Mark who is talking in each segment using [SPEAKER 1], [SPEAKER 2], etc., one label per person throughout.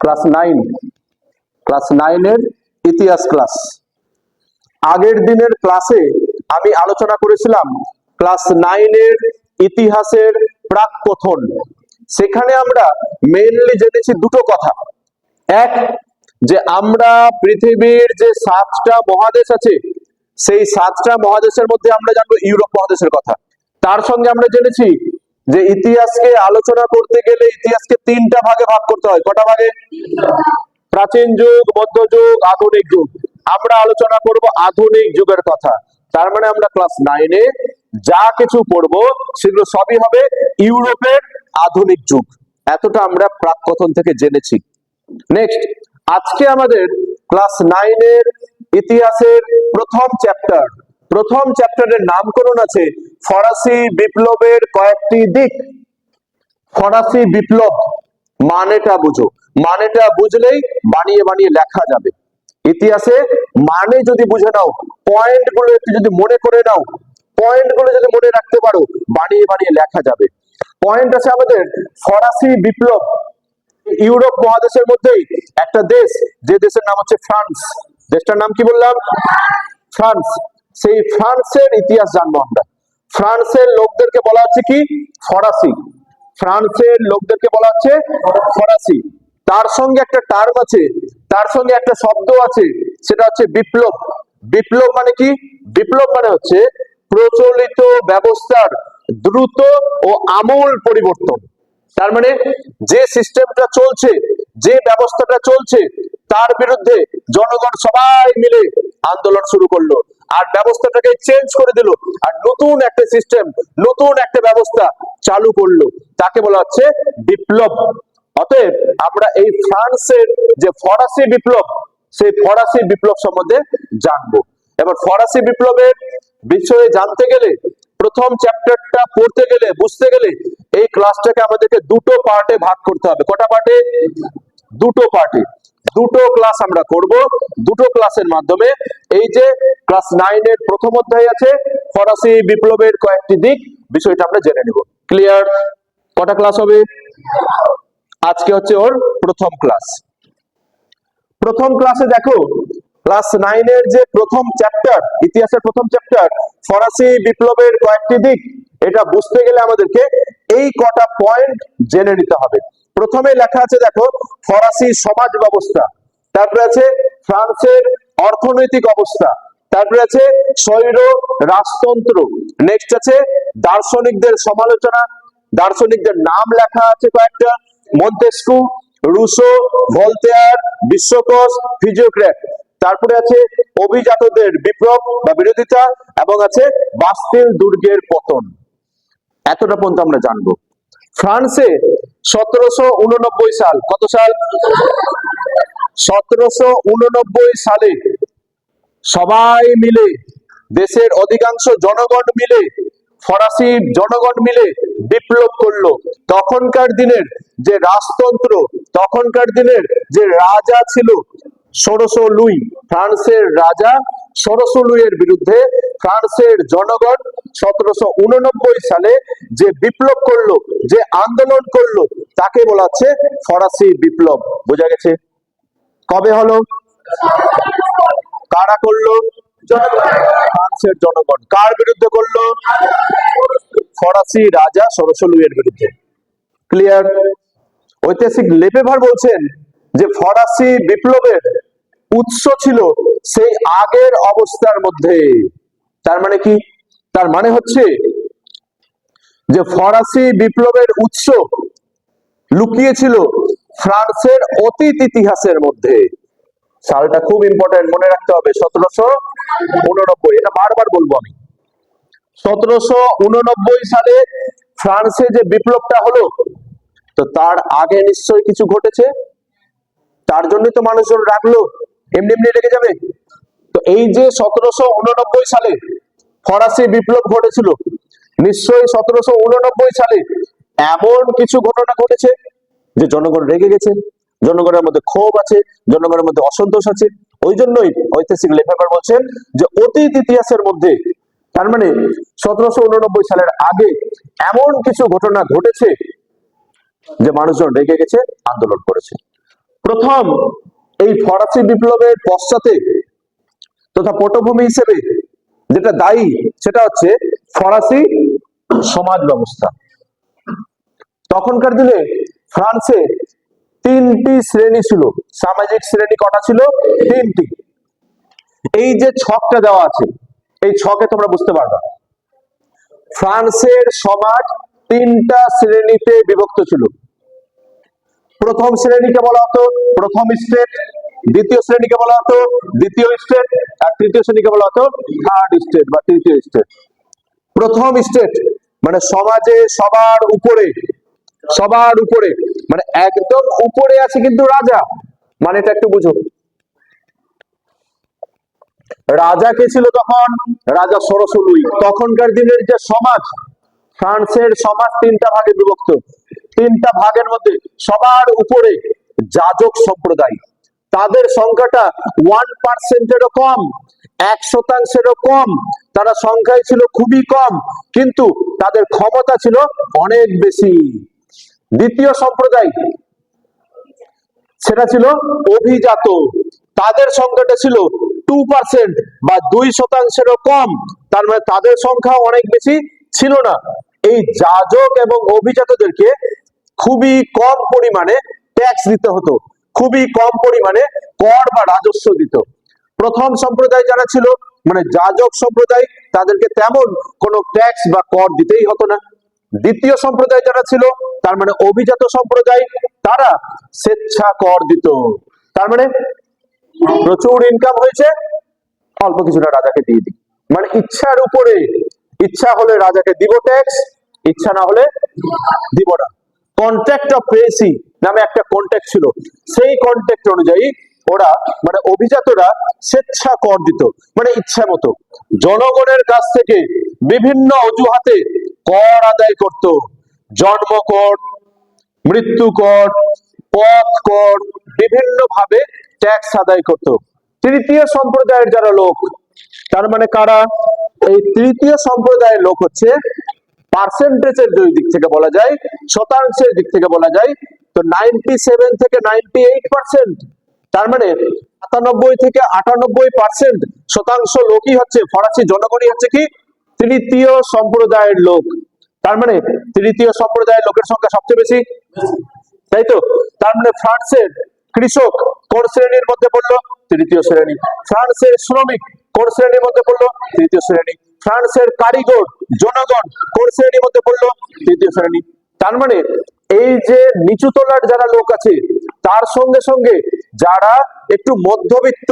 [SPEAKER 1] Class nine. Class নাইনের ইতিহাস class. আগের দিনের ক্লাসে আমি আলোচনা করেছিলাম ক্লাস নাইনের ইতিহাসের প্রাক কথন সেখানে আমরা মেইনলি জেনেছি দুটো কথা। এক, যে আমরা পৃথিবীর যে সাতটা মহাদেশ আছে, সেই সাতটা মহাদেশের মধ্যে আমরা জানব ইউরোপ মহাদেশের কথা। তার সঙ্গে আমরা জেনেছি যে ইতিহাসকে আলোচনা করতে গেলে ইতিহাসকে তিনটা ভাগে ভাগ করতে হয়। কটা ভাগে? প্রাচীন যুগ মধ্যযুগ আধুনিক যুগ। আমরা আলোচনা করব আধুনিক যুগের কথা। তার মানে আমরা ক্লাস নাইনে যা কিছু পড়ব সেগুলো সবই হবে ইউরোপের আধুনিক যুগ। এতটা আমরা প্রাককথন থেকে জেনেছি। নেক্সট, আজকে আমাদের ক্লাস নাইনের ইতিহাসের প্রথম চ্যাপ্টার। প্রথম চ্যাপ্টারের নামকরণ আছে ফরাসি বিপ্লবের কয়েকটি দিক। ফরাসি বিপ্লব মানেটা বুঝো। মানেটা বুঝলেই বানিয়ে বানিয়ে লেখা যাবে। ইতিহাসে মানে যদি বুঝে নাও পয়েন্টগুলো একটু যদি মনে করে নাও পয়েন্টগুলো যদি মনে রাখতে পারো, বানিয়ে বানিয়ে লেখা যাবে। পয়েন্ট আছে আমাদের ফরাসি বিপ্লব। ইউরোপ মহাদেশের মধ্যেই একটা দেশ, যে দেশের নাম হচ্ছে ফ্রান্স। দেশটার নাম কি বললাম? ফ্রান্স। সেই ফ্রান্সের ইতিহাস জানব আমরা। ফ্রান্সের লোকদেরকে বলা হচ্ছে কি? ফরাসি। ফ্রান্সের লোকদেরকে বলা হচ্ছে ফরাসি। তার সঙ্গে একটা টার্ম আছে, তার সঙ্গে একটা শব্দ আছে, সেটা হচ্ছে বিপ্লব। বিপ্লব মানে কি? বিপ্লব মানে হচ্ছে প্রচলিত ব্যবস্থার দ্রুত ও আমূল পরিবর্তন। তার মানে যে সিস্টেমটা চলছে, যে ব্যবস্থাটা চলছে, তার বিরুদ্ধে জনগণ সবাই মিলে আন্দোলন শুরু করল। আর ব্যবস্থাটাকে চেঞ্জ করে দিল। আর নতুন একটা সিস্টেম নতুন একটা ব্যবস্থা চালু করল। তাকে বলা হচ্ছে বিপ্লব। অতএব আমরা এই ফ্রান্সের যে ফরাসি বিপ্লব, সেই ফরাসি বিপ্লব সম্বন্ধে জানব। এবার ফরাসি বিপ্লবের বিষয়ে জানতে গেলে, প্রথম চ্যাপ্টারটা পড়তে গেলে, বুঝতে গেলে, এই ক্লাসটাকে আমাদেরকে দুটো পার্টে ভাগ করতে হবে। কটা পার্টে দুটো পার্টে দুটো ক্লাস আমরা করব। দুটো ক্লাসের মাধ্যমে এই যে ক্লাস নাইনের প্রথম অধ্যায় আছে, ফরাসি বিপ্লবের কয়েকটি দিক, বিষয়টা আমরা জেনে নিব। ক্লিয়ার কটা ক্লাস হবে? আজকে হচ্ছে ওর প্রথম ক্লাস প্রথম ক্লাসে দেখো ক্লাস নাইনের যে প্রথম চ্যাপ্টার ইতিহাসের প্রথম চ্যাপ্টার ফরাসি বিপ্লবের কয়েকটি দিক। এটা বুঝতে গেলে আমাদেরকে এই কটা পয়েন্ট জেনে নিতে হবে। প্রথমে লেখা আছে, দেখো, ফরাসি সমাজ ব্যবস্থা, তারপরে আছে ফ্রান্সের অর্থনৈতিক অবস্থা, তারপরে আছে স্বৈর রাজতন্ত্র নেক্সট আছে দার্শনিকদের সমালোচনা, দার্শনিকদের নাম লেখা আছে কয়েকটা, মন্তেস্কু, রুশো, ভলতেয়ার, বিশ্বকোষ, ফিজিওক্র্যাট, তারপরে আছে অভিজাতদের বিপ্লব বা বিরোধিতা, এবং আছে বাস্তিল দুর্গের পতন। এতটা পর্যন্ত আমরা জানব। ফ্রান্সে সতেরোশো উননব্বই সাল, কত সাল? সতেরোশো উননব্বই সালে সবাই মিলে, দেশের অধিকাংশ জনগণ মিলে, ফরাসি জনগণ মিলে বিপ্লব করল। তখনকার দিনের যে রাজতন্ত্র, তখনকার দিনের যে রাজা ছিল, ষোড়শ লুই, ফ্রান্সের রাজা ষোড়শ লুইয়ের বিরুদ্ধে ফ্রান্সের জনগণ সতেরোশো উননব্বই সালে যে বিপ্লব করল, যে আন্দোলন করল, তাকে বলা হচ্ছে ফরাসি বিপ্লব। বোঝা গেছে? কবে হলো? কারা করল? ফ্রান্সের জনগণ। কার বিরুদ্ধে করল? ফরাসি রাজা লুইয়ের বিরুদ্ধে। ক্লিয়ার ঐতিহাসিক লেপেভার বলছেন যে ফরাসি বিপ্লবের উৎস ছিল সেই আগের অবস্থার মধ্যে। তার মানে কি? তার মানে হচ্ছে যে ফরাসি বিপ্লবের উৎস লুকিয়েছিল ফ্রান্সের অতীত ইতিহাসের মধ্যে। সালটা খুব ইম্পর্টেন্ট মনে রাখতে হবে, সতেরোশো উননব্বই। এটা বারবার বলব আমি। সতেরোশো উননব্বই সালে ফ্রান্সে যে বিপ্লবটা হলো, তো তার আগে নিশ্চয়ই কিছু ঘটেছে। তার জন্যই তো মানুষজন রাখল। এমনি এমনি রেখে যাবে। এই যে সতেরোশো উননব্বই সালে ফরাসি বিপ্লব ঘটেছিল, নিশ্চয়ই সতেরোশো উননব্বই সালে এমন কিছু ঘটনা ঘটেছে যে জনগণ রেগে গেছে, জনগণের মধ্যে ক্ষোভ আছে, জনগণের মধ্যে অসন্তোষ আছে। ওই জন্যই ঐতিহাসিক লেখকরা বলছেন যে অতীত ইতিহাসের মধ্যে, তার মানে সতেরোশো উননব্বই সালের আগে এমন কিছু ঘটনা ঘটেছে যে মানুষজন রেগে গেছে, আন্দোলন করেছে। প্রথম এই ফরাসি বিপ্লবের পশ্চাতে তথা পটভূমি হিসেবে যেটা দায়ী, সেটা হচ্ছে ফরাসি সমাজ ব্যবস্থা। তখনকার দিনে ফ্রান্সে তিনটি শ্রেণি ছিল। সামাজিক শ্রেণি কটা ছিল? তিনটি। এই যে ছকটা দেওয়া আছে, এই ছকে তোমরা বুঝতে পারবে। ফ্রান্সের সমাজ তিনটা শ্রেণীতে বিভক্ত ছিল। প্রথম শ্রেণীকে বলা হতো প্রথম স্টেট দ্বিতীয় শ্রেণীকে বলা হতো দ্বিতীয় স্টেট আর তৃতীয় শ্রেণীকে বলা হতো থার্ড স্টেট বা তৃতীয় স্টেট। প্রথম স্টেট মানে সমাজে সবার উপরে সবার উপরে মানে একদম উপরে আছে কিন্তু রাজা। মানে এটা একটু বুঝো রাজা কে ছিল তখন? রাজা সরসলুই। তখনকার দিনের যে সমাজ, ফ্রান্সের সমাজ তিনটা ভাগে বিভক্ত। তিনটা ভাগের মধ্যে সবার উপরে যাজক সম্প্রদায়। তাদের সংখ্যাটা ওয়ান পার্সেন্টেরও কম, এক শতাংশেরও কম। তারা সংখ্যায় ছিল খুবই কম, কিন্তু তাদের ক্ষমতা ছিল অনেক বেশি। দ্বিতীয় সম্প্রদায়, সেটা ছিল অভিজাত। তাদের সংখ্যাটা ছিল টু পার্সেন্ট বা দুই শতাংশেরও কম। তার মানে তাদের সংখ্যা অনেক বেশি ছিল না। এই যাজক এবং অভিজাতদেরকে খুবই কম পরিমাণে ট্যাক্স দিতে হতো। খুবই কম পরিমাণে কর বা রাজস্ব দিত। প্রথম সম্প্রদায় যারা ছিল মানে যাজক সম্প্রদায়, তাদেরকে তেমন কোনো ট্যাক্স বা কর দিতেই হতো না। দ্বিতীয় সম্প্রদায় যারা ছিল, তার মানে অভিজাত সম্প্রদায়, তারা স্বেচ্ছা কর দিত। তার মানে প্রচুর ইনকাম হয়েছে, অল্প কিছুটা রাজাকে দিয়ে দিই। মানে ইচ্ছার উপরে, ইচ্ছা হলে রাজাকে দিব ট্যাক্স ইচ্ছা না হলে দিব না। কন্ট্রাক্ট অফ প্রেসি নামে একটা কন্ট্রাক্ট ছিল। সেই কন্ট্রাক্ট অনুযায়ী ওরা মানে অভিজাতরা স্বেচ্ছা কর দিত মানে ইচ্ছা মতো। জনগণের কাছ থেকে বিভিন্ন অজুহাতে কর আদায় করত। জন্ম কর মৃত্যু কর পথ কর বিভিন্ন ভাবে ট্যাক্স আদায় করত। তৃতীয় সম্প্রদায়ের যারা লোক, তার মানে কারা? এই তৃতীয় সম্প্রদায়ের লোক হচ্ছে পার্সেন্টেজের দুই দিক থেকে বলা যায়, শতাংশের দিক থেকে বলা যায়। তো নাইনটি সেভেন থেকে নাইনটি এইট পার্সেন্ট তার মানে সাতানব্বই থেকে আটানব্বই পার্সেন্ট শতাংশ লোকই হচ্ছে ফরাসি জনগণই হচ্ছে কি? তৃতীয় সম্প্রদায়ের লোক। তার মানে তৃতীয় সম্প্রদায়ের লোকের সংখ্যা সবচেয়ে বেশি? তাই তো? তার মানে ফ্রান্সের কৃষক কোন শ্রেণির মধ্যে পড়ল? তৃতীয় শ্রেণি। ফ্রান্সের শ্রমিক কোন শ্রেণির মধ্যে পড়ল? তৃতীয় শ্রেণি। ফ্রান্সের কারিগর, জনগণ কোন শ্রেণির মধ্যে পড়ল? তৃতীয় শ্রেণি। তার মানে এই যে নিচু তলার যারা লোক আছে, তার সঙ্গে সঙ্গে যারা একটু মধ্যবিত্ত,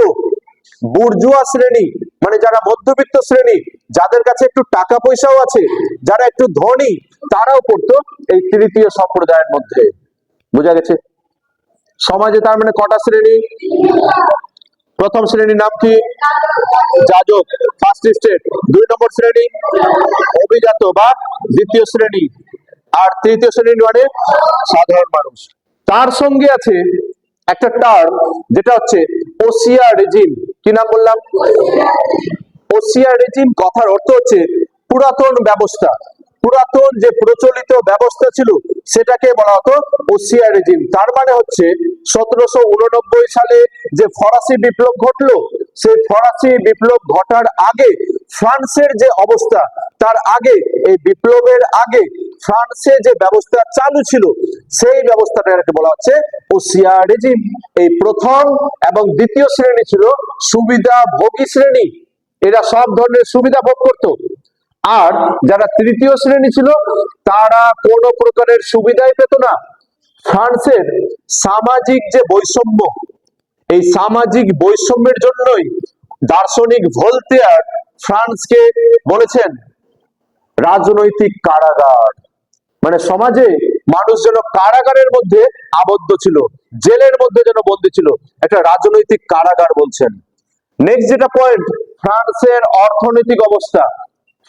[SPEAKER 1] বুর্জুয়া শ্রেণি মানে যারা মধ্যবিত্ত শ্রেণি, যাদের কাছে একটু টাকা পয়সাও আছে, যারা একটু ধনী, তারাও পড়তো এই তৃতীয় সম্প্রদায়ের মধ্যে। বোঝা গেছে? সমাজে তার মানে কটা শ্রেণি? প্রথম শ্রেণির নাম কি? যাজক ফার্স্ট স্টেট দুই নম্বর শ্রেণি? অভিজাত বা দ্বিতীয় শ্রেণি। আর তৃতীয় শ্রেণির মানে সাধারণ মানুষ। তার সঙ্গে আছে একটা টার্ম যেটা হচ্ছে ওসিয়া রেজিম কি নাম বললাম? ওসিয়া রেজিম কথার অর্থ হচ্ছে পুরাতন ব্যবস্থা। পুরাতন যে প্রচলিত ব্যবস্থা ছিল, সেটাকে বলা হতো ওসিয়া রেজিম তার মানে হচ্ছে, সতেরোশো উননব্বই সালে যে ফরাসি বিপ্লব ঘটলো, সেই ফরাসি বিপ্লব ঘটার আগে ফ্রান্সের যে অবস্থা, তার আগে, এই বিপ্লবের আগে ফ্রান্সে যে ব্যবস্থা চালু ছিল, সেই ব্যবস্থাটাকে বলা হচ্ছে ওসিয়া রেজিম এই প্রথম এবং দ্বিতীয় শ্রেণি ছিল সুবিধা ভোগী শ্রেণি। এরা সব ধরনের সুবিধা ভোগ করতো। আর যারা তৃতীয় শ্রেণি ছিল, তারা কোনো প্রকারের সুবিধাই পেত না। ফ্রান্সের সামাজিক যে বৈষম্য, এই সামাজিক বৈষম্যের জন্যই দার্শনিক ভোলতেয়ার ফ্রান্সকে বলেছেন, রাজনৈতিক কারাগার। মানে সমাজে মানুষ যেন কারাগারের মধ্যে আবদ্ধ ছিল, জেলের মধ্যে যেন বন্দী ছিল, একটা রাজনৈতিক কারাগার বলছেন। নেক্সট যেটা পয়েন্ট ফ্রান্সের অর্থনৈতিক অবস্থা।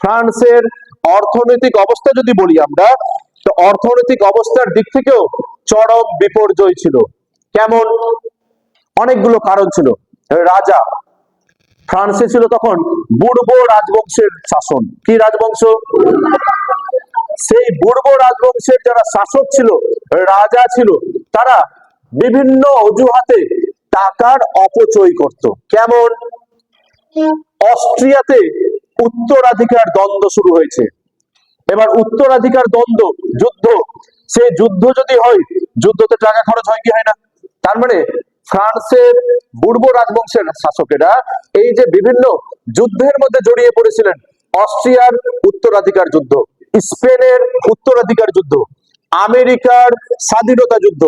[SPEAKER 1] ফ্রান্সের অর্থনৈতিক অবস্থা যদি বলি আমরা, তো অর্থনৈতিক অবস্থার দিক থেকেও চরম বিপর্যয় ছিল। কেমন? অনেকগুলো কারণ ছিল। রাজা, ফ্রান্সে ছিল তখন বুর্ব রাজবংশের শাসন। কি রাজবংশ? সেই বুর্ব রাজবংশের যারা শাসক ছিল, রাজা ছিল, তারা বিভিন্ন অজুহাতে টাকার অপচয় করত। কেমন? অস্ট্রিয়াতে উত্তরাধিকার দ্বন্দ্ব শুরু হয়েছে। এবার উত্তরাধিকার দ্বন্দ্ব, যুদ্ধ, সে যুদ্ধ যদি হয়, যুদ্ধতে টাকা খরচ হয় কি হয় না? তার মানে ফ্রান্সের পূর্ব রাজবংশের শাসকেরা এই যে বিভিন্ন যুদ্ধের মধ্যে জড়িয়ে পড়েছিলেন, অস্ট্রিয়ার উত্তরাধিকার যুদ্ধ, স্পেনের উত্তরাধিকার যুদ্ধ, আমেরিকার স্বাধীনতা যুদ্ধ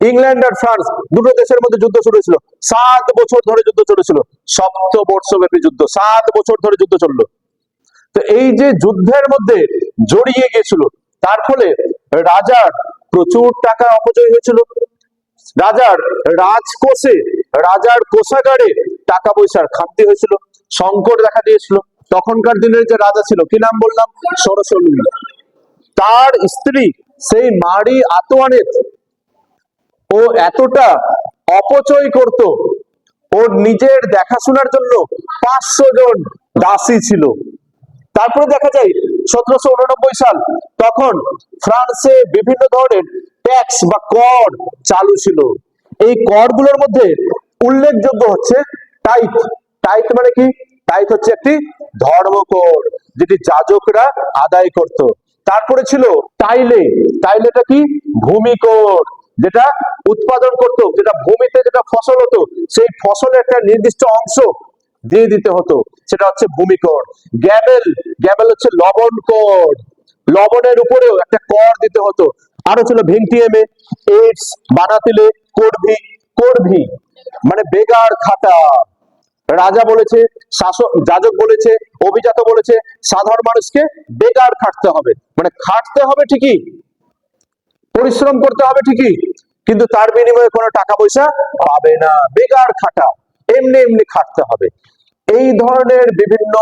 [SPEAKER 1] ইংল্যান্ড আর ফ্রান্স দুটো দেশের মধ্যে যুদ্ধ শুরু হয়েছিল। সাত বছর ধরে যুদ্ধ চলেছিল। সপ্তবর্ষব্যাপী যুদ্ধ। সাত বছর ধরে যুদ্ধ চলল। তো এই যে যুদ্ধের মধ্যে জড়িয়ে গিয়েছিল, তার ফলে রাজার প্রচুর টাকা অপচয় হয়েছিল। রাজার রাজকোষে, রাজার কোষাগারে টাকা পয়সার খামতি হয়েছিল। সংকট দেখা দিয়েছিল। তখনকার দিনের যে রাজা ছিল, কি নাম বললাম? সরসলুই তার স্ত্রী, সেই মারি আতোয়ানের ও এতটা অপচয় করত। ওর নিজের দেখাশোনার জন্য পাঁচশো জন দাসী ছিল। তারপরে দেখা যায়, সতেরোশো উননব্বই সাল তখন ফ্রান্সে বিভিন্ন ধরনের ট্যাক্স বা কর চালু ছিল। এই করগুলোর মধ্যে উল্লেখযোগ্য হচ্ছে টাইট টাইট মানে কি? টাইট হচ্ছে একটি ধর্মকর, যেটি যাজকরা আদায় করত। তারপরে ছিল টাইলে টাইলেটা কি? ভূমিকর। যেটা উৎপাদন করত, যেটা ভূমিতে যেটা ফসল হতো, সেই ফসলের একটা নির্দিষ্ট অংশ দিয়ে দিতে হতো। সেটা হচ্ছে ভূমিকর। গ্যাবেল গ্যাবেল হচ্ছে লবণ কর। লবণের উপরেও একটা কর দিতে হতো। আরও ছিল ভিনটিএমে এইডস, বানাতিলে, করভি করভি মানে বেগার খাতা। রাজা বলেছে, শাসক, যাজক বলেছে, অভিজাত বলেছে, সাধারণ মানুষকে বেগার খাটতে হবে। মানে খাটতে হবে ঠিকই পরিশ্রম করতে হবে ঠিকই, কিন্তু তার বিনিময়ে কোনো টাকা পয়সা পাবে না। বেগার খাটা, এমনি এমনি খাটতে হবে। এই ধরনের বিভিন্ন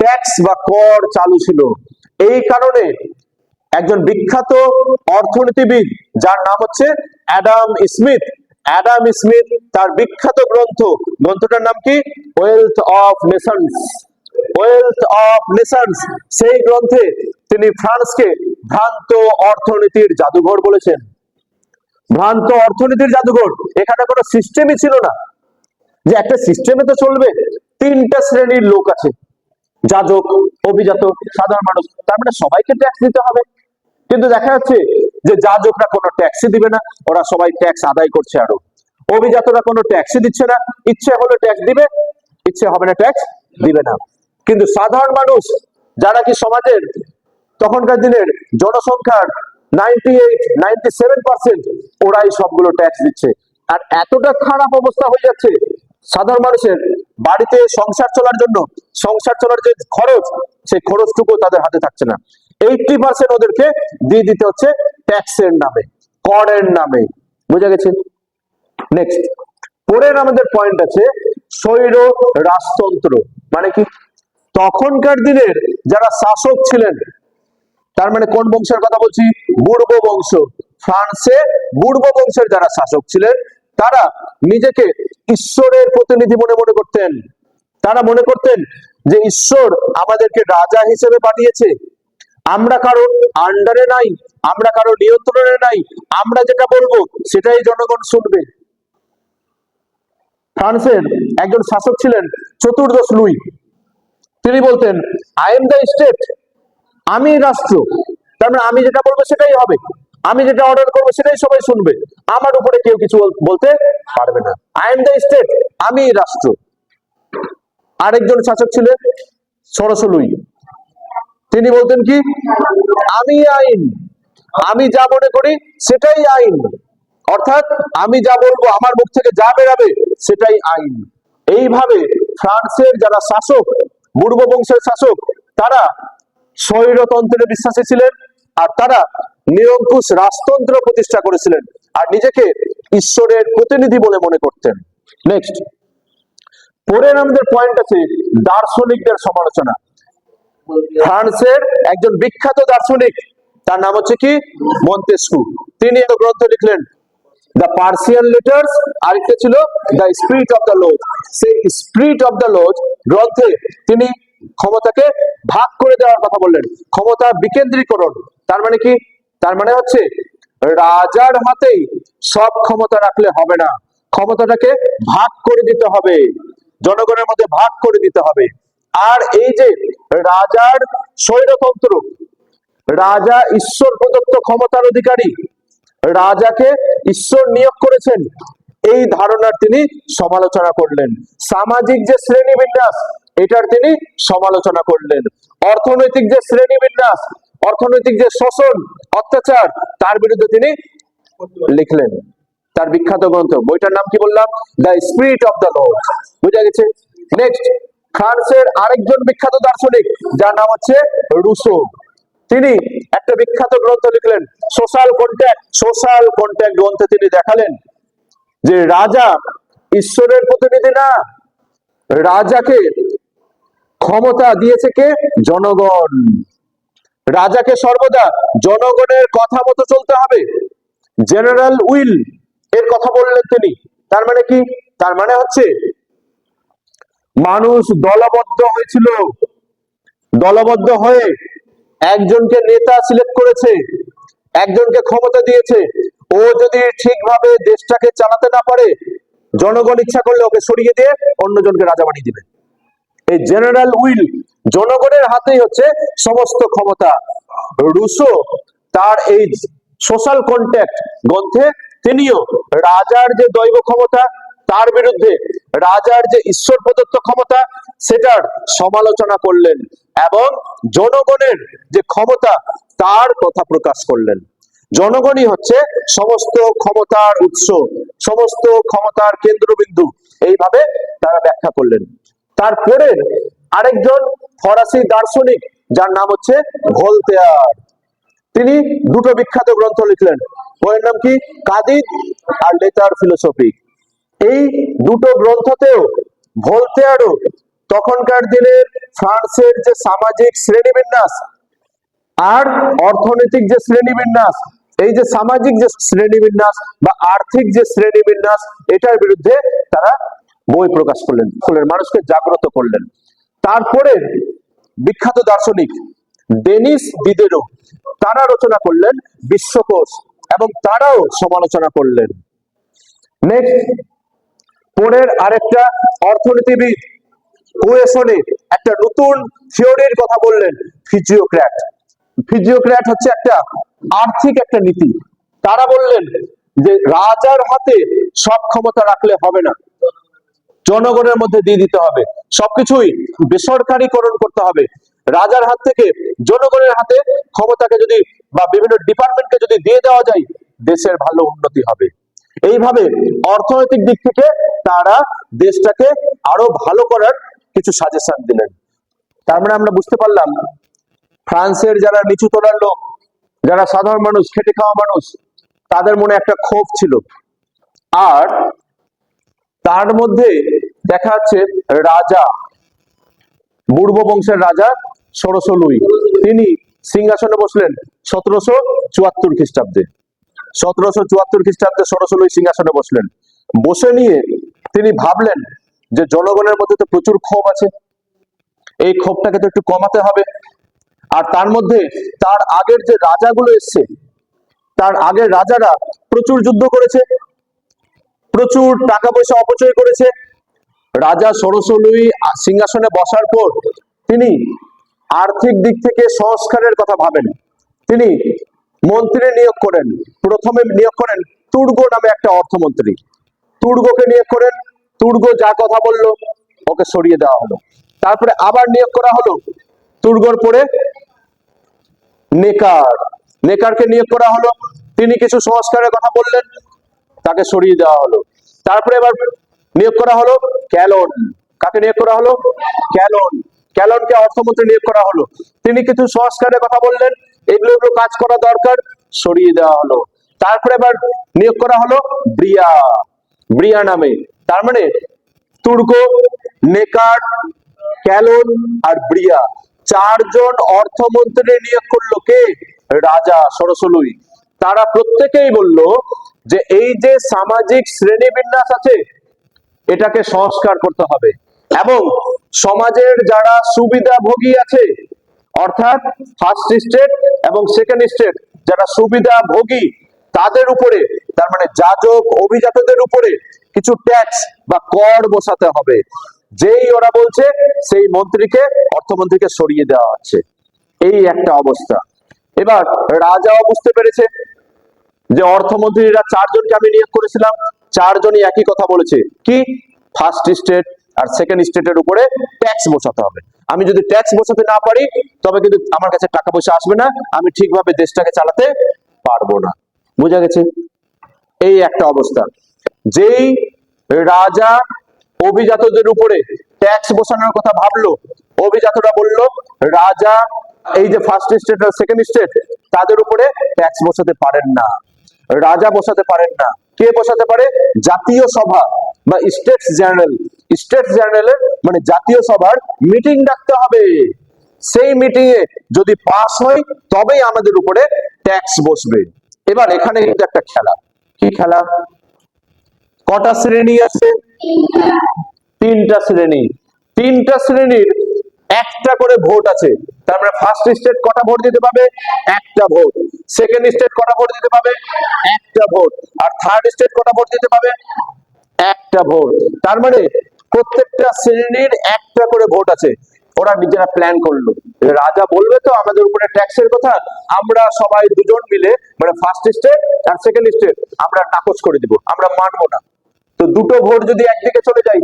[SPEAKER 1] ট্যাক্স বা কর চালু ছিল। এই কারণে একজন বিখ্যাত অর্থনীতিবিদ, যার নাম হচ্ছে অ্যাডাম স্মিথ অ্যাডাম স্মিথ তার বিখ্যাত গ্রন্থ, গ্রন্থটার নাম কি? Wealth of Nations. Wealth of Nations, সেই গ্রন্থে তিনি ফ্রান্সকে ভ্রান্ত অর্থনীতির জাদুঘর বলেছেন। ভ্রান্ত অর্থনীতির জাদুঘর। এখানে কোনো সিস্টেমই ছিল না। যে একটা সিস্টেমে তো চলবে, তিনটা শ্রেণির লোক আছে। যাজক অভিজাত সাধারণ মানুষ। তার মানে সবাইকে ট্যাক্স দিতে হবে। কিন্তু দেখা যাচ্ছে যে যাজকরা কোনো ট্যাক্সই দিবে না, ওরা সবাই ট্যাক্স আদায় করছে আরও। অভিজাতরা কোনো ট্যাক্সই দিচ্ছে না। ইচ্ছে হলে ট্যাক্স দিবে, ইচ্ছে হবে না ট্যাক্স দিবে না। কিন্তু সাধারণ মানুষ, যারা কি সমাজের তখনকার দিনের জনসংখ্যার এইট সেভেন পার্সেন্ট ওরাই সবগুলো ট্যাক্স দিচ্ছে। আর এতটা খারাপ অবস্থা হয়ে যাচ্ছে সাধারণ মানুষের বাড়িতে সংসার চলার জন্য, সংসার চলার যে খরচ, সেই খরচটুকু তাদের হাতে থাকছে না। এইটটি পার্সেন্ট ওদেরকে দিয়ে দিতে হচ্ছে ট্যাক্সের নামে, করের নামে। বুঝা গেছে? নেক্সট পরের আমাদের পয়েন্ট আছে স্বৈর রাজতন্ত্র। মানে কি? তখনকার দিনের যারা শাসক ছিলেন তার মানে কোন বংশের কথা বলছি? বুড়ব বংশ। ফ্রান্সে বুড়ব বংশের যারা শাসক ছিলেন, তারা নিজেকে ঈশ্বরের প্রতিনিধি মনে মনে করতেন। তারা মনে করতেন যে ঈশ্বর আমাদেরকে রাজা হিসেবে পাঠিয়েছে। আমরা কারও আন্ডারে নাই, আমরা কারও নিয়ন্ত্রণে নাই, আমরা যেটা বলব সেটাই জনগণ শুনবে। ফ্রান্সের একজন শাসক ছিলেন চতুর্দশ লুই। তিনি বলতেন আই এম দ্য স্টেট আমি রাষ্ট্র, তার মানে আমি যেটা বলব সেটাই হবে। আমি যেটা অর্ডার করব সেটাই সবাই শুনবে। আমার উপরে কেউ কিছু বল- বলতে পারবে না। আই এম দ্য স্টেট আমি রাষ্ট্র। আরেকজন শাসক ছিলেন সরসলুই তিনি বলতেন কি, আমি আইন, আমি যা মনে করি সেটাই আইন। অর্থাৎ আমি যা বলব, আমার মুখ থেকে যা বেরাবে সেটাই আইন। এইভাবে ফ্রান্সের যারা শাসক পূর্ব বংশের শাসক, তারা স্বৈরতন্ত্রে বিশ্বাসী ছিলেন আর তারা নিরঙ্কুশ রাজতন্ত্র প্রতিষ্ঠা করেছিলেন আর নিজেকে ঈশ্বরের প্রতিনিধি বলে মনে করতেন। নেক্সট পরের আমাদের পয়েন্ট আছে দার্শনিকদের সমালোচনা। ফ্রান্সের একজন বিখ্যাত দার্শনিক, তার নাম হচ্ছে কি? মন্তেস্কু। তিনি একটা গ্রন্থ লিখলেন দ্য পার্সিয়ান লেটার্স আরেকটা ছিল the Spirit of the Laws সেই স্পিরিট অফ দ্য লোজ গ্রন্থে তিনি ক্ষমতাকে ভাগ করে দেওয়ার কথা বললেন। ক্ষমতা বিকেন্দ্রীকরণ, তার মানে কি? তার মানে হচ্ছে রাজার হাতেই সব ক্ষমতা রাখলে হবে না। ক্ষমতাটাকে ভাগ করে দিতে হবে, জনগণের মধ্যে ভাগ করে দিতে হবে। আর এই যে রাজার স্বৈরতন্ত্র, রাজা ঈশ্বর প্রদত্ত ক্ষমতার অধিকারী, রাজাকে ঈশ্বর নিয়োগ করেছেন এই ধারণার তিনি সমালোচনা করলেন। সামাজিক যে শ্রেণি বিন্যাস এটার তিনি সমালোচনা করলেন। অর্থনৈতিক যে শ্রেণি বিন্যাস অর্থনৈতিক যে শোষণ, অত্যাচার, তার বিরুদ্ধে তিনি লিখলেন। তার বিখ্যাত গ্রন্থ, বইটার নাম কি বললাম? The Spirit of the Lord. বুঝা গেছে? নেক্সট, ফ্রান্সের আরেকজন বিখ্যাত দার্শনিক, যার নাম হচ্ছে রুসো তিনি একটা বিখ্যাত গ্রন্থ লিখলেন, সোশ্যাল কন্ট্যাক্ট সোশ্যাল কন্ট্যাক্ট গ্রন্থে তিনি দেখালেন। যে রাজা ঈশ্বরের প্রতিনিধি না, রাজাকে ক্ষমতা দিয়েছে কে? জনগণ। রাজাকে সর্বদা জনগণের কথা মতো চলতে হবে। জেনারেল উইল এর কথা বললেন তিনি। তার মানে কি? তার মানে হচ্ছে মানুষ দলবদ্ধ হয়েছিল। দলবদ্ধ হয়ে একজনকে নেতা সিলেক্ট করেছে, একজনকে ক্ষমতা দিয়েছে ও যদি ঠিকভাবে দেশটাকে চালাতে না পারে, জনগণ ইচ্ছা করলে ওকে সরিয়ে দিয়ে অন্যজনকে রাজা বানিয়ে দিবে। এই জেনারেল উইল জনগণের হাতেই হচ্ছে সমস্ত ক্ষমতা। রুশো তার এই সোশ্যাল কন্ট্যাক্ট গ্রন্থে তিনিও রাজার যে দৈব ক্ষমতা, তার বিরুদ্ধে রাজার যে ঈশ্বর প্রদত্ত ক্ষমতা, সেটার সমালোচনা করলেন এবং জনগণের যে ক্ষমতা, তার কথা প্রকাশ করলেন। জনগণই হচ্ছে সমস্ত ক্ষমতার উৎস, সমস্ত ক্ষমতার কেন্দ্রবিন্দু। এইভাবে তারা ব্যাখ্যা করলেন। তারপরে আরেকজন ফরাসি দার্শনিক, যার নাম হচ্ছে ভোলতেয়ার। তিনি দুটো বিখ্যাত গ্রন্থ লিখলেন। বইয়ের নাম কি? কাদিদ আর লেটার ফিলোসফি। এই দুটো গ্রন্থতেও ভোলতেয়ারও তখনকার দিনের ফ্রান্সের যে সামাজিক শ্রেণীবিন্যাস আর অর্থনৈতিক যে শ্রেণীবিন্যাস এই যে সামাজিক যে শ্রেণীবিন্যাস বা আর্থিক যে শ্রেণীবিন্যাস, এটার বিরুদ্ধে তারা বই প্রকাশ করলেন করলেন মানুষকে জাগ্রত করলেন। তারপরে বিখ্যাত দার্শনিক ডেনিস দিদেরো তারা রচনা করলেন বিশ্বকোষ এবং তারাও সমালোচনা করলেন। নেক্সট পরের আরেকটা অর্থনীতিবিদ, কোয়েশনে একটা নতুন থিওরির কথা বললেন, ফিজিওক্র্যাট। ফিজিওক্র্যাট হচ্ছে একটা আর্থিক একটা নীতি। তারা বললেন যে রাজার হাতে সব ক্ষমতা রাখলে হবে না। জনগণের মধ্যে দিয়ে দিতে হবে। সবকিছুই বেসরকারিকরণ করতে হবে। রাজার হাত থেকে জনগণের হাতে ক্ষমতাকে যদি বা বিভিন্ন ডিপার্টমেন্টকে যদি দিয়ে দেওয়া যায়, দেশের ভালো উন্নতি হবে। এইভাবে অর্থনৈতিক দিক থেকে তারা দেশটাকে আরও ভালো করার কিছু সাজেশন দিলেন। তার মানে আমরা বুঝতে পারলাম, ফ্রান্সের যারা নিচু তলার লোক যারা সাধারণ মানুষ, খেটে খাওয়া মানুষ, তাদের মনে একটা ক্ষোভ ছিল। আর তার মধ্যে দেখা যাচ্ছে রাজা পূর্ব বংশের রাজা ষোড়শ লুই। তিনি সিংহাসনে বসলেন সতেরোশো চুয়াত্তর খ্রিস্টাব্দে। সতেরোশো চুয়াত্তর খ্রিস্টাব্দে ষোড়শ লুই সিংহাসনে বসলেন। বসে নিয়ে তিনি ভাবলেন যে জনগণের মধ্যে তো প্রচুর ক্ষোভ আছে। এই ক্ষোভটাকে তো একটু কমাতে হবে। আর তার মধ্যে তার আগের যে রাজাগুলো এসছে, তার আগের রাজারা প্রচুর যুদ্ধ করেছে, প্রচুর টাকা পয়সা অপচয় করেছে। রাজা ষোড়শ লুই সিংহাসনে বসার পর তিনি আর্থিক দিক থেকে সংস্কারের কথা ভাবেন। তিনি মন্ত্রী নিয়োগ করেন। প্রথমে নিয়োগ করেন তুর্গ নামে একটা অর্থমন্ত্রী। তুর্গকে নিয়োগ করেন। তুর্গ যা কথা বলল, ওকে সরিয়ে দেওয়া হলো। তারপরে আবার নিয়োগ করা হলো তুর্গর পরে নেকার। নেকারকে নিয়োগ করা হলো। তিনি কিছু সংস্কারের কথা বললেন, তাকে সরিয়ে দেওয়া হলো। তারপরে এবার নিয়োগ করা হলো ক্যালন। কাকে নিয়োগ করা হলো? ক্যালন। ক্যালনকে অর্থমন্ত্রী নিয়োগ করা হলো। তিনি কিছু সংস্কারের কথা বললেন, এগুলো এগুলো কাজ করা দরকার, সরিয়ে দেওয়া হলো। তারপরে এবার নিয়োগ করা হলো ব্রিয়া। ব্রিয়া নামে। তার মানে তুর্ক নেকার, ক্যালন আর ব্রিয়া। চারজন অর্থমন্ত্রী নিয়োগ করল কে? রাজা সরসলুই। তারা প্রত্যেকেই বলল যে এই যে সামাজিক শ্রেণি বিন্যাস আছে, এটাকে সংস্কার করতে হবে। এবং সমাজের যারা সুবিধাভোগী আছে, অর্থাৎ ফার্স্ট স্টেট এবং সেকেন্ড স্টেট যারা সুবিধাভোগী, তাদের উপরে, তার মানে যাজক, অভিজাতদের উপরে কিছু ট্যাক্স বা কর বসাতে হবে। যেই ওরা বলছে, সেই মন্ত্রীকে, অর্থমন্ত্রীকে সরিয়ে দেওয়া হচ্ছে। এই একটা অবস্থা। এবার রাজাও বুঝতে পেরেছে যে অর্থমন্ত্রীরা চারজনকে আমি নিয়োগ করেছিলাম, চারজনই একই কথা বলেছে। কি? ফার্স্ট স্টেট আর সেকেন্ড স্টেটের উপরে ট্যাক্স বসাতে হবে। আমি যদি ট্যাক্স বসাতে না পারি, তবে কিন্তু আমার কাছে টাকা পয়সা আসবে না, আমি ঠিকভাবে দেশটাকে চালাতে পারব না। বোঝা গেছে? এই একটা অবস্থা। যেই রাজা অভিজাতদের উপরে ট্যাক্স বসানোর কথা ভাবলো। অভিজাতরা বলল, রাজা, এই যে ফার্স্ট স্টেট আর সেকেন্ড স্টেট তাদের উপরে ট্যাক্স বসাতে পারেন না। রাজা বসাতে পারেন না। কে বসাতে পারে? জাতীয় সভা বা স্টেট জেনারেল স্টেট জেনারেলের মানে জাতীয় সভার মিটিং ডাকতে হবে। সেই মিটিং এ যদি পাস হয়, তবেই আমাদের উপরে ট্যাক্স বসবে। এবার এখানে কিন্তু একটা খেলা। কি খেলা? কটা শ্রেণি আছে? তিনটা শ্রেণি। তিনটা শ্রেণির একটা করে ভোট আছে। তার মানে ফার্স্ট স্টেট কটা ভোট দিতে পাবে? একটা ভোট। সেকেন্ড স্টেট কটা ভোট দিতে পাবে? একটা ভোট। আর থার্ড স্টেট কটা ভোট দিতে পাবে? একটা ভোট। তার মানে প্রত্যেকটা শ্রেণির একটা করে ভোট আছে। ওরা নিজেরা প্ল্যান করল। রাজা বলবে তো, আমাদের উপরে ট্যাক্সের কথা। আমরা সবাই দুজন মিলে মানে ফার্স্ট স্টেট আর সেকেন্ড স্টেট আমরা নাকচ করে দিব। আমরা মানবো না। তো দুটো ভোট যদি একদিকে চলে যায়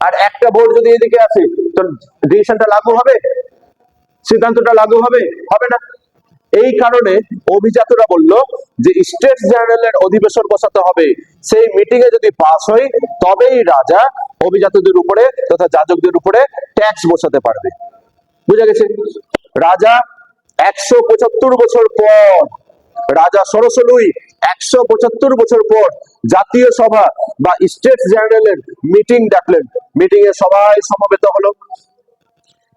[SPEAKER 1] আর একটা ভোট যদি এদিকে আসে, তো ডিসিশনটা লাগু হবে? সিদ্ধান্তটা লাগু হবে? হবে না। এই কারণে অভিজাতরা বলল যে স্টেট জেনারেলের অধিবেশন বসাতে হবে। সেই মিটিং এ যদি পাস হয়, তবেই রাজা অভিজাতদের উপরে তথা যাজকদের উপরে ট্যাক্স বসাতে পারবে। বুঝা গেছে? রাজা একশো পঁচাত্তর বছর পর রাজা সরসলুই একশো পঁচাত্তর বছর পর জাতীয় সভা বা স্টেট জেনারেলের মিটিং ডাকলেন। মিটিং এ সবাই সমবেত হলো।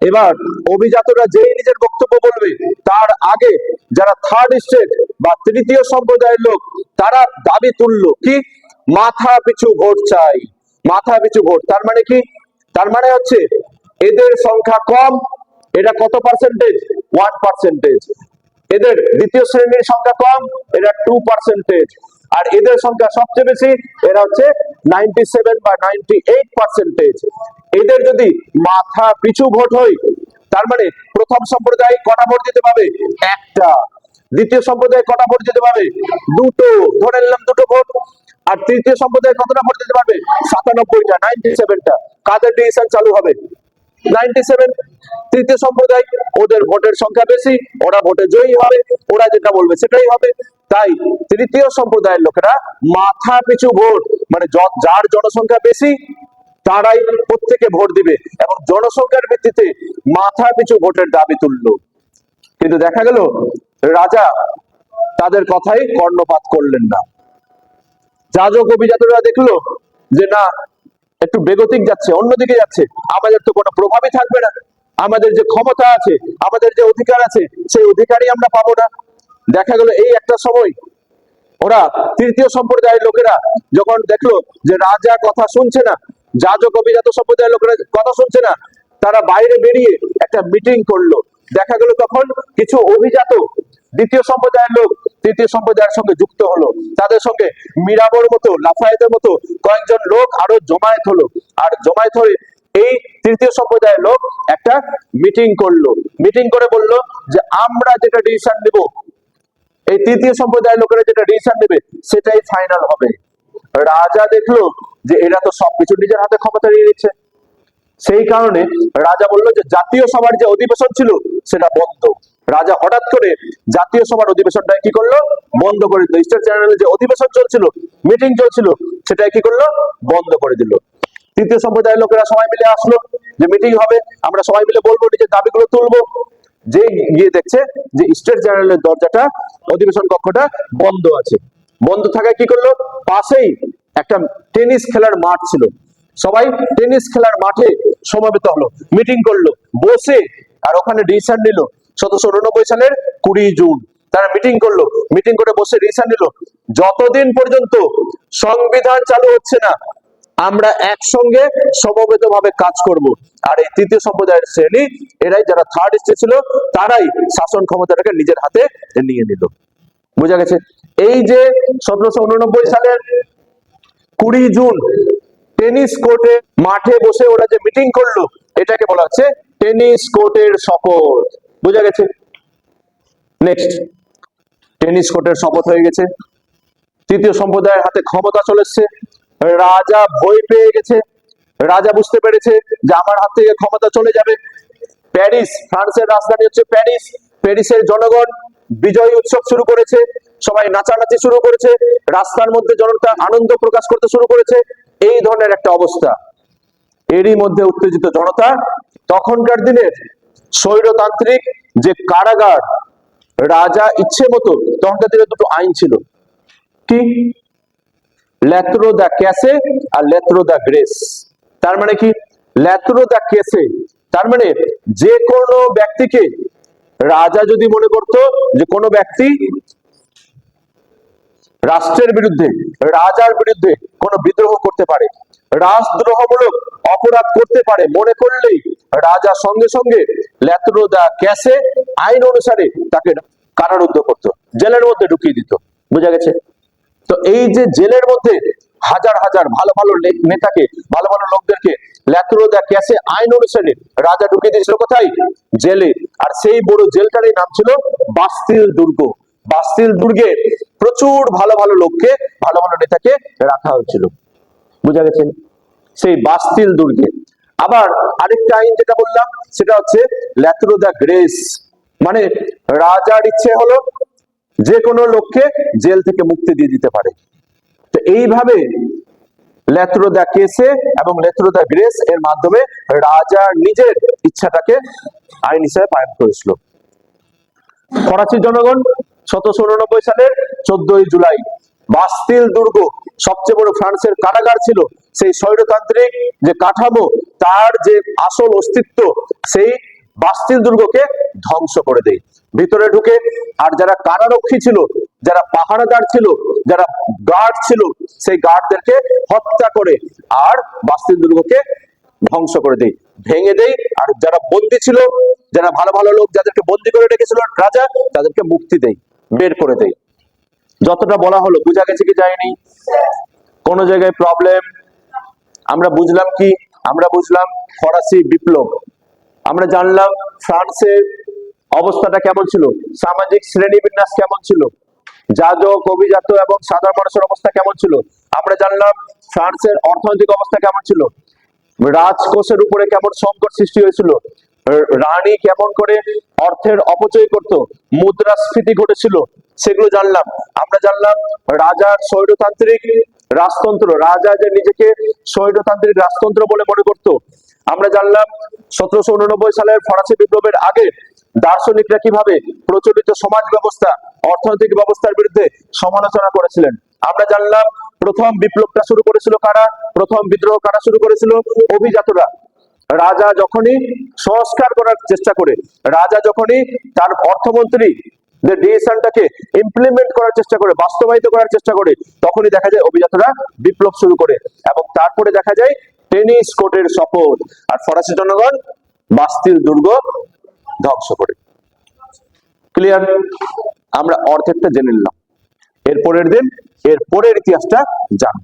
[SPEAKER 1] এবার অভিজাতরা যেই নিজের বক্তব্য বলবে, তার আগে যারা থার্ড স্টেট বা তৃতীয় সম্প্রদায়ের লোক, তারা দাবি তুললো কি? মাথা পিছু ভোট চাই, মাথা পিছু ভোট। তার মানে কি? তার মানে হচ্ছে এদের সংখ্যা কম, এটা কত পার্সেন্টেজ ওয়ান পার্সেন্টেজ এদের দ্বিতীয় শ্রেণির সংখ্যা কম, এরা টু পার্সেন্টেজ আর এদের সংখ্যা সবচেয়ে বেশি, এরা হচ্ছে নাইনটি সেভেন বা নাইনটি এইট পার্সেন্টেজ এদের যদি মাথা পিছু ভোট হয়, তার মানে প্রথম সম্প্রদায় কটা ভোট দিতে পাবে? একটা। দ্বিতীয় সম্প্রদায় কটা ভোট দিতে পারবে দুটো। ধরে নিলাম দুটো ভোট। আর তৃতীয় সম্প্রদায় কতটা ভোট দিতে পারবে? সাতানব্বইটা নাইনটি সেভেনটা কাদের ডিসিশন চালু হবে? নাইনটি সেভেন, তৃতীয় সম্প্রদায়, ওদের ভোটের সংখ্যা বেশি, ওরা ভোটে জয়ী হবে, ওরা যেটা বলবে সেটাই হবে। তাই তৃতীয় সম্প্রদায়ের লোকেরা মাথা পিছু ভোট মানে যার জনসংখ্যা বেশি, তারাই প্রত্যেকে ভোট দিবে এবং জনসংখ্যার ভিত্তিতে মাথা পিছু ভোটের দাবি তুললো। কিন্তু দেখা গেল, রাজা তাদের কথাই কর্ণপাত করলেন না। যাজক অভিজাতরা দেখল যে না একটু বেগতিক যাচ্ছে, অন্যদিকে যাচ্ছে। আমাদের তো কোনো প্রভাবই থাকবে না। আমাদের যে ক্ষমতা আছে, আমাদের যে অধিকার আছে, সেই অধিকারই আমরা পাবো না। দেখা গেল এই একটা সময়, ওরা তৃতীয় সম্প্রদায়ের লোকেরা যখন দেখল যে রাজা কথা শুনছে না, যাজক অভিজাত সম্প্রদায়ের লোকেরা কথা শুনছে না, তারা বাইরে বেরিয়ে একটা মিটিং করল। দেখা গেল তখন কিছু অভিজাত দ্বিতীয় সম্প্রদায়ের লোক তৃতীয় সম্প্রদায়ের সঙ্গে যুক্ত হলো। তাদের সঙ্গে মিরাবর মতো, লাফায়েতের মতো কয়েকজন লোক আরও জমায়েত হলো। আর জমায়েত হয়ে এই তৃতীয় সম্প্রদায়ের লোক একটা মিটিং করল। মিটিং করে বলল যে, আমরা যেটা ডিসিশন নেব, এই তৃতীয় সম্প্রদায়ের লোকেরা যেটা ডিসিশন নেবে, সেটাই ফাইনাল হবে। রাজা দেখল যে, এরা তো সবকিছু নিজের হাতে ক্ষমতা নিয়ে নিচ্ছে। সেই কারণে রাজা বলল যে, জাতীয় সভার যে অধিবেশন ছিল, সেটা বন্ধ। রাজা হঠাৎ করে জাতীয় সভার অধিবেশনটা কি করল? বন্ধ করে দিল। স্টেট জেনারেলের যে অধিবেশন চলছিল মিটিং চলছিল সেটা কি করল? বন্ধ করে দিল। তৃতীয় সম্প্রদায়ের লোকেরা সবাই মিলে আসলো যে মিটিং হবে, আমরা সবাই মিলে বলব, নিজের দাবিগুলো তুলবো। যে গিয়ে দেখছে যে স্টেট জেনারেলের দরজাটা, অধিবেশন কক্ষটা বন্ধ আছে। বন্ধ থাকায় কি করল? পাশেই একটা টেনিস খেলার মাঠ ছিল। সবাই টেনিস খেলার মাঠে সমবেত হলো মিটিং করল। বসে আর ওখানে ডিসিশন নিল সতেরোশো উননব্বই সালের কুড়ি জুন। তারা মিটিং করল। মিটিং করে বসে ডিসিশন নিল। যতদিন পর্যন্ত সংবিধান চালু হচ্ছে না, আমরা একসঙ্গে সমবেত ভাবে কাজ করব। আর এই তৃতীয় সম্প্রদায়ের শ্রেণি, এরাই যারা থার্ড স্টেজ ছিল, তারাই শাসন ক্ষমতাটাকে নিজের হাতে নিয়ে নিল। বোঝা গেছে? এই যে সতেরোশো উননব্বই সালের কুড়ি জুন টেনিস কোর্টে মাঠে বসে ওরা যে মিটিং করল, এটাকে বলা হচ্ছে টেনিস কোর্টের শপথ। বোঝা গেছে? নেক্সট টেনিস কোর্টের শপথ হয়ে গেছে। তৃতীয় সম্প্রদায়ের হাতে ক্ষমতা চলে রাজা ভয় পেয়ে গেছে। রাজা বুঝতে পেরেছে যে আমার হাত থেকে ক্ষমতা চলে যাবে। প্যারিস, ফ্রান্সের রাজধানী হচ্ছে প্যারিস। প্যারিসের জনগণ বিজয় উৎসব শুরু করেছে। সবাই নাচানাচি শুরু করেছে। রাস্তার মধ্যে জনতা আনন্দ প্রকাশ করতে শুরু করেছে। এই ধরনের একটা অবস্থা। এরই মধ্যে উত্তেজিত জনতা। তখনকার দিনের স্বৈরতান্ত্রিক যে কারাগার রাজা ইচ্ছে মতো তখনকার দিনে দুটো আইন ছিল। কি? ল্যাত্রো দা ক্যাসে আর ল্যাত্রো দা গ্রেস। তার মানে কি? ল্যাত্রো দা কেসে তার মানে যে কোনো ব্যক্তিকে রাজা যদি মনে করতো যে কোনো ব্যক্তি রাষ্ট্রের বিরুদ্ধে, রাজার বিরুদ্ধে কোনো বিদ্রোহ করতে পারে, রাজদ্রোহমূলক অপরাধ করতে পারে, মনে করলেই রাজা সঙ্গে সঙ্গে ল্যাত্রো দা ক্যাসে আইন অনুসারে তাকে কারারুদ্ধ করতো। জেলের মধ্যে ঢুকিয়ে দিত। বুঝা গেছে? তো এই যে জেলের মধ্যে হাজার হাজার ভালো ভালো নেতাকে, ভালো ভালো লোকদেরকে ল্যাথরো দা ক্যাসে আইন অনুসারে রাজা ঢুকিয়ে দিয়েছিল কোথায়? জেলে। আর সেই বড় জেলটারই নাম ছিল বাস্তিল দুর্গ। বাস্তিল দুর্গে প্রচুর ভালো ভালো লোককে, ভালো ভালো নেতাকে রাখা হয়েছিল। বুঝা গেছে? সেই বাস্তিল দুর্গে। আবার আরেকটা আইন যেটা বললাম, সেটা হচ্ছে ল্যাথরো দা গ্রেস। মানে রাজার ইচ্ছে হলো যে কোনো লোককে জেল থেকে মুক্তি দিয়ে দিতে পারে। তো এইভাবে লেত্রো দা কেসে এবং লেত্রো দা গ্রেস এর মাধ্যমে রাজা নিজের ইচ্ছাটাকে আইন হিসেবে পালন করেছিল। ফরাসি জনগণ সতেরোশো উননব্বই সালের চোদ্দই জুলাই, বাস্তিল দুর্গ, সবচেয়ে বড় ফ্রান্সের কারাগার ছিল সেই স্বৈরতান্ত্রিক যে কাঠামো তার যে আসল অস্তিত্ব, সেই বাস্তিল দুর্গকে ধ্বংস করে দেয়। ভিতরে ঢুকে আর যারা কারারক্ষী ছিল, যারা পাহারাদার ছিল, যারা গার্ড ছিল, সেই গার্ডদেরকে হত্যা করে আর বাস্তিল দুর্গকে ধ্বংস করে দেয়, ভেঙে দেয়। আর যারা বন্দী ছিল, যারা ভালো ভালো লোক, যাদেরকে বন্দী করে রেখেছিল রাজা, তাদেরকে মুক্তি দেয়, বের করে দেয়। যতটা বলা হলো, বোঝা গেছে কি যায়নি? কোন জায়গায় প্রবলেম আমরা বুঝলাম কি আমরা বুঝলাম ফরাসি বিপ্লব। আমরা জানলাম ফ্রান্সের অবস্থাটা কেমন ছিল, সামাজিক শ্রেণি বিন্যাস কেমন ছিল, যাজক, অভিজাত এবং সাধারণ মানুষের অবস্থা কেমন ছিল। আমরা জানলাম ফ্রান্সের অর্থনৈতিক অবস্থা কেমন ছিল, রাজকোষের উপরে কেমন সংকট সৃষ্টি হয়েছিল, রানী কেমন করে অর্থের অপচয় করত, মুদ্রাস্ফীতি ঘটেছিল, সেগুলো জানলাম। আমরা জানলাম রাজার স্বৈরতান্ত্রিক রাজতন্ত্র, রাজা যে নিজেকে স্বৈরতান্ত্রিক রাজতন্ত্র বলে মনে করত, আমরা জানলাম সতেরোশো উননব্বই সালের ফরাসি বিপ্লবের আগে দার্শনিকরা কীভাবে প্রচলিত সমাজ ব্যবস্থা, অর্থনৈতিক ব্যবস্থার বিরুদ্ধে সমালোচনা করেছিলেন। আমরা জানলাম প্রথম বিপ্লবটা শুরু করেছিল কারা? প্রথম বিদ্রোহ কারা শুরু করেছিল? অভিজাতরা। রাজা যখনই সংস্কার করার চেষ্টা করে, রাজা যখনই তার অর্থমন্ত্রী ডিসিশনটাকে ইমপ্লিমেন্ট করার চেষ্টা করে, বাস্তবায়িত করার চেষ্টা করে, তখনই দেখা যায় অভিজাতরা বিপ্লব শুরু করে এবং তারপরে দেখা যায় টেনিস কোর্টের শপথ আর ফরাসি জনগণ বাস্তিল দুর্গ ধ্বংস করে। ক্লিয়ার আমরা অর্ধেকটা জেনে নিলাম। এর পরের দিন এর পরের ইতিহাসটা জানব।